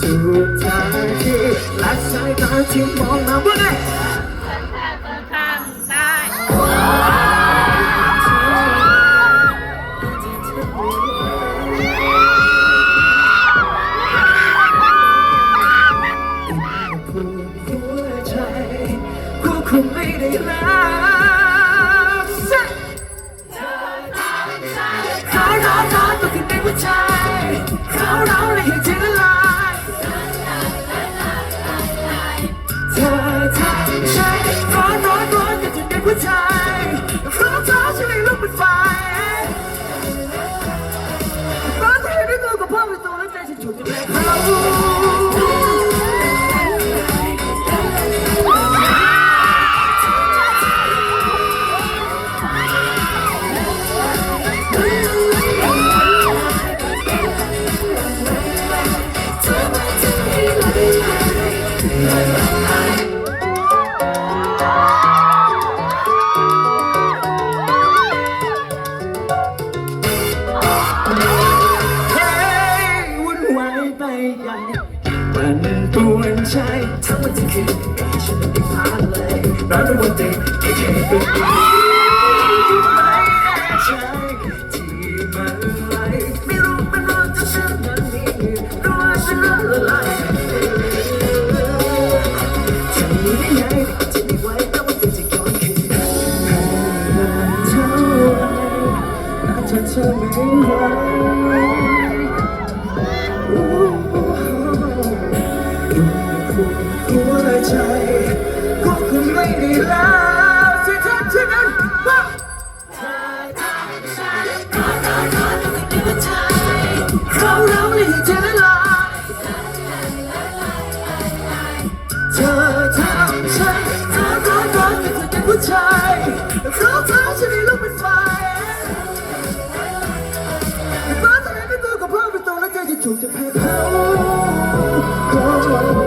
Too tired, last night I keep on my way. งไม่ได้รักสักเขาร้อนร้อนตัวที่เป็นผู้ชายเขาร้อนเลยให้เธอละลายเธอทำใช่ร้อนร้อนร้อนตัวที่เป็นผู้ชาย เฮ้ยวุ่นวายไปใหญ่ปั่นป่วนใจทั้งวันทั้งคืน เธอไม่ไหวหัวใจก็คงไม่ได้แล้วที่ทำเช่นนั้นเขาเราเลยให้เธอลาเธอทำฉันร้อนร้อนกับเธอเป็นผู้ชาย 그냥 하지 말고